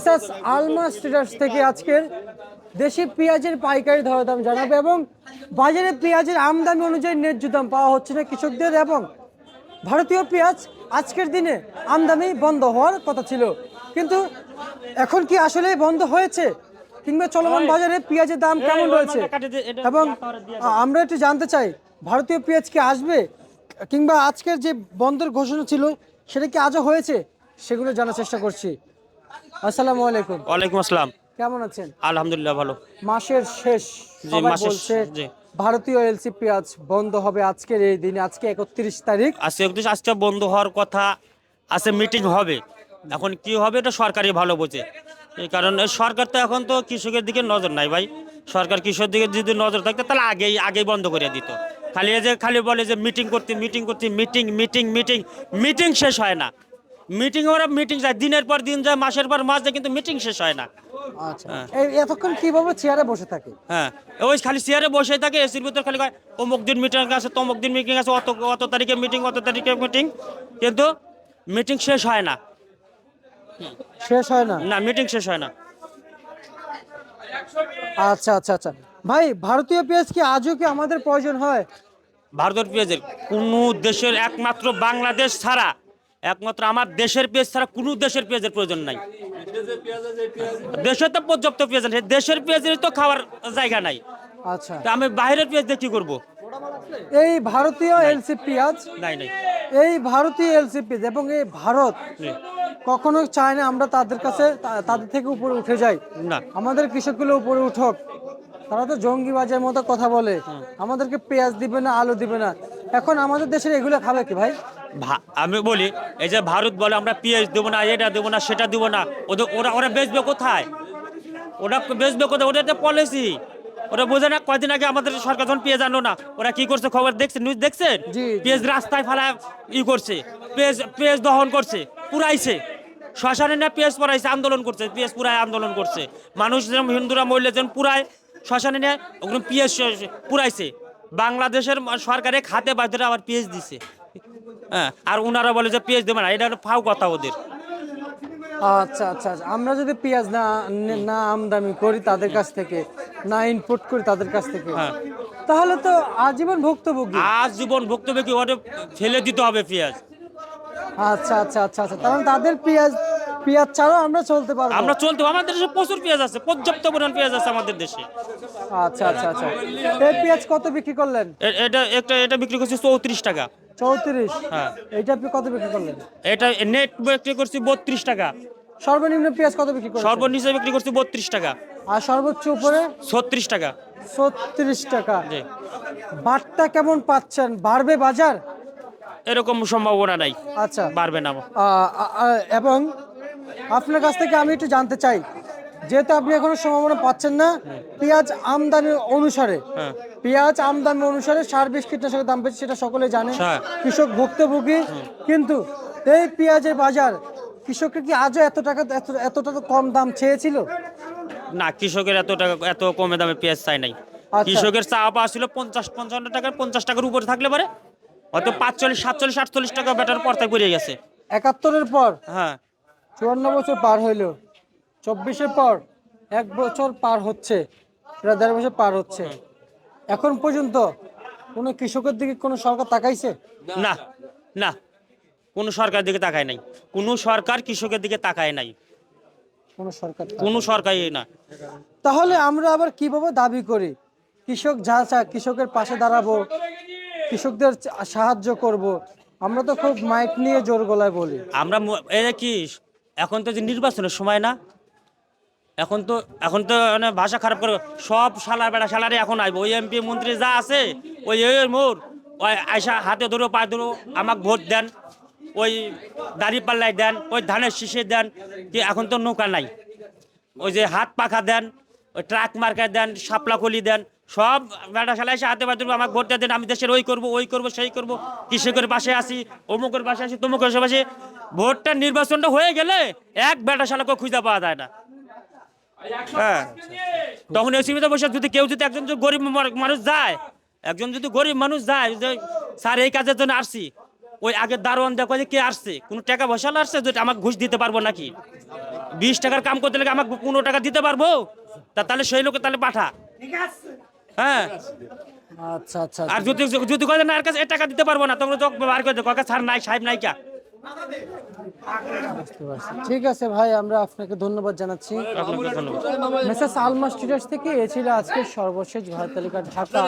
Messrs আলমা স্ট্রিটার্স থেকে আজকের দেশি পেঁয়াজের পাইকারি দরদাম জানাবে এবং বাজারে পেঁয়াজের আমদানি অনুযায়ী ন্যায্য দাম পাওয়া হচ্ছে না কৃষকদের এবং ভারতীয় পেঁয়াজ আজকের দিনে আমদানি বন্ধ হওয়ার কথা ছিল। কিন্তু এখন কি আসলে বন্ধ হয়েছে? কিংবা চলমান বাজারে পেঁয়াজের দাম কেমন রয়েছে? এবং আমরা একটু জানতে চাই ভারতীয় পেঁয়াজ কি আসবে? কিংবা আজকের যে বন্ধের ঘোষণা ছিল সেটা কি আজও হয়েছে? সেগুলো জানার চেষ্টা করছি। আসসালামু আলাইকুম। ওয়ালাইকুম আসসালাম। কেমন আছেন? আলহামদুলিল্লাহ ভালো। মাসের শেষ মাসের জি। ভারতীয় এলসি পেঁয়াজ বন্ধ হবে আজকের এই দিনে আজকে একত্রিশ তারিখ। আজকে একটু আজকে বন্ধ হওয়ার কথা আছে মিটিং হবে। এখন কি হবে এটা সরকারই ভালো বোঝে। এই কারণে সরকার তো এখন তো কৃষকের দিকে নজর নাই ভাই। সরকার কৃষকের দিকে যদি নজর থাকতো তাহলে আগেই আগেই বন্ধ করে দিত। খালি যে খালি বলে যে মিটিং করতে মিটিং করতে মিটিং মিটিং মিটিং মিটিং শেষ হয় না। মিটিং ওরা মিটিং যায় দিনের পর দিন যায় মাসের পর মাস যায় কিন্তু মিটিং শেষ হয় না। আচ্ছা। এই এতক্ষণ কীভাবে চেয়ারে বসে থাকে? হ্যাঁ ওই খালি চেয়ারে বসে থাকে এসির ভিতর খালি কয় অমুক দিন মিটিং আছে তমুক দিন মিটিং আছে অত অত তারিখে মিটিং অত তারিখে মিটিং কিন্তু মিটিং শেষ হয় না। শেষ হয় না? না মিটিং শেষ হয় না। আচ্ছা আচ্ছা আচ্ছা। ভাই ভারতীয় পেঁয়াজ কি আজও কি আমাদের প্রয়োজন হয়? ভারতের পেঁয়াজের কোনো দেশের একমাত্র বাংলাদেশ ছাড়া একমাত্র আমার দেশের পেঁয়াজ ছাড়া কোনো দেশের পেঁয়াজের প্রয়োজন নাই। দেশে তো পর্যাপ্ত পেঁয়াজ আছে দেশের পেঁয়াজের তো খাওয়ার জায়গা নাই। আচ্ছা। তা আমি বাইরের পেঁয়াজ দিয়ে কি করব? এই ভারতীয় এলসি পেঁয়াজ? নাই নাই। এই ভারতীয় এলসি পেঁয়াজ এবং এই ভারত। কখনো চায় না আমরা তাদের কাছে তাদের থেকে উপরে উঠে যাই। না। আমাদের কৃষকগুলো উপরে উঠক। তারা তো জঙ্গিবাজের মতো কথা বলে। আমাদেরকে পেঁয়াজ দিবে না আলু দিবে না। এখন আমাদের দেশের এগুলো খাবে কি ভাই? আমি বলি এই যে ভারত বলে আমরা পিএইচ দেবো না এটা দেবো না সেটা দেবো না ওদের ওরা ওরা বেচবে কোথায়? ওরা বেচবে কোথায়? ওটা একটা পলিসি ওরা বোঝে না কয়দিন আগে আমাদের সরকার যখন পেঁয়াজ আনলো না ওরা কি করছে খবর দেখছেন নিউজ দেখছেন। পেঁয়াজ রাস্তায় ফেলা ই করছে পেঁয়াজ পেঁয়াজ দহন করছে পুরাইছে। শ্মশানে না পেঁয়াজ পড়াইছে আন্দোলন করছে পেঁয়াজ পুরাই আন্দোলন করছে। মানুষ যেমন হিন্দুরা মহিলা যেমন পুরায় শ্মশানে নিয়ে ওগুলো পেঁয়াজ পুরাইছে। বাংলাদেশের সরকারে খাতে বাধ্যরা আবার পেঁয়াজ দিছে হ্যাঁ আর ওনারা বলে যে পেঁয়াজ দেবে না এটা হলো ফাও কথা ওদের আচ্ছা আচ্ছা আচ্ছা। আমরা যদি পেঁয়াজ না না আমদানি করি তাদের কাছ থেকে না ইনপুট করি তাদের কাছ থেকে হ্যাঁ। তাহলে তো আজীবন ভুক্তভোগী আজ জীবন ভুক্তভোগী ওটা ফেলে দিতে হবে পেঁয়াজ আচ্ছা আচ্ছা আচ্ছা আচ্ছা তাহলে তাদের পেঁয়াজ পেঁয়াজ ছাড়াও আমরা চলতে পারব। আমরা চলতে আমাদের দেশে প্রচুর পেঁয়াজ আছে পর্যাপ্ত পরিমাণ পেঁয়াজ আছে আমাদের দেশে। আচ্ছা আচ্ছা আচ্ছা। এই পেঁয়াজ কত বিক্রি করলেন? এটা একটা এটা বিক্রি করছি চৌত্রিশ টাকা। চৌত্রিশ? হ্যাঁ। এইটা আপনি কত বিক্রি করলেন? এটা নেট বিক্রি করছি বত্রিশ টাকা। সর্বনিম্ন পেঁয়াজ কত বিক্রি করলেন? সর্বনিচে বিক্রি করছি বত্রিশ টাকা। আর সর্বোচ্চ উপরে? ছত্রিশ টাকা। ছত্রিশ টাকা। জি। বাটটা কেমন পাচ্ছেন? বাড়বে বাজার? এরকম সম্ভাবনা নাই। আচ্ছা। বাড়বে না। এবং আপনার কাছ থেকে আমি একটু জানতে চাই। যেহেতু আপনি এখনও সম্ভাবনা পাচ্ছেন না পেঁয়াজ আমদানি অনুসারে হ্যাঁ। পেঁয়াজ আমদানি অনুসারে সার বিষ কীটনাশকের দাম বেশি সেটা সকলে জানে। হ্যাঁ। কৃষক ভুক্তভোগী। কিন্তু এই পেঁয়াজের বাজার কৃষককে কি আজও এত টাকা এত এতটা তো কম দাম চেয়েছিল? না কৃষকের এত টাকা এত কমে দামে পেঁয়াজ চাই নাই। আচ্ছা। কৃষকের চা পাওয়া ছিল পঞ্চাশ পঞ্চান্ন টাকার পঞ্চাশ টাকার উপরে থাকলে পারে। হয়তো পাঁচচল্লিশ সাতচল্লিশ আটচল্লিশ টাকা ব্যাটার পর্তায় পড়ে গেছে। একাত্তরের পর? হ্যাঁ। চুয়ান্ন বছর পার হইল। চব্বিশের পর এক বছর পার হচ্ছে প্রায় দেড় বছর পার হচ্ছে। এখন পর্যন্ত কোনো কৃষকের দিকে কোনো সরকার তাকাইছে? না না কোনো সরকার দিকে তাকায় নাই। কোনো সরকার কৃষকের দিকে তাকায় নাই। কোনো সরকার কোনো সরকারই না। তাহলে আমরা আবার কীভাবে দাবি করি? কৃষক যা চায় কৃষকের পাশে দাঁড়াবো কৃষকদের সাহায্য করব। আমরা তো খুব মাইক নিয়ে জোর গলায় বলি। আমরা এই কি এখন তো যে নির্বাচনের সময় না, এখন তো এখন তো মানে ভাষা খারাপ করে সব সালার বেড়া সালারে এখন আইব। ওই এমপি মন্ত্রী যা আছে, ওই ওই মোর ওই আয়সা হাতে ধরো, পায়ে ধরো, আমাকে ভোট দেন, ওই দাড়ি পাল্লাই দেন, ওই ধানের শীষে দেন, কি এখন তো নৌকা নাই। ওই যে হাত পাখা দেন, ওই ট্রাক মার্কা দেন, শাপলা কলি দেন সব বেটা সালা এসে হাতে পাতে আমাকে ভোট দেন আমি দেশের ওই করব ওই করব সেই করব কৃষকের পাশে আসি অমুকের পাশে আসি তমুকের পাশে ভোটটা নির্বাচনটা হয়ে গেলে এক বেটা শালাকে খুঁজে পাওয়া যায় না। হ্যাঁ। তখন এই সুবিধা বসে যদি কেউ যদি একজন যদি গরিব মানুষ যায় একজন যদি গরিব মানুষ যায় যে স্যার এই কাজের জন্য আসছি ওই আগে দারোয়ান দেখো যে কে আসছে কোনো টাকা পয়সা আসছে যে আমাকে ঘুষ দিতে পারব নাকি? বিশ টাকার কাম করতে লাগে আমাকে পনেরো টাকা দিতে পারব? তা তাহলে সেই লোকে তাহলে পাঠা। হ্যাঁ। আচ্ছা আচ্ছা আর যদি যদি কয় না আর কাছে টাকা দিতে পারব না তোমরা যোগ বার করে দেবো কাকা স্যার নাই সাহেব নাই কা। ঠিক আছে ভাই আমরা আপনাকে ধন্যবাদ জানাচ্ছি। আপনাকে ধন্যবাদ। মেসেস আলমা স্টুডিওস থেকে এ ছিল আজকের সর্বশেষ ভারত তালিকা ঢাকা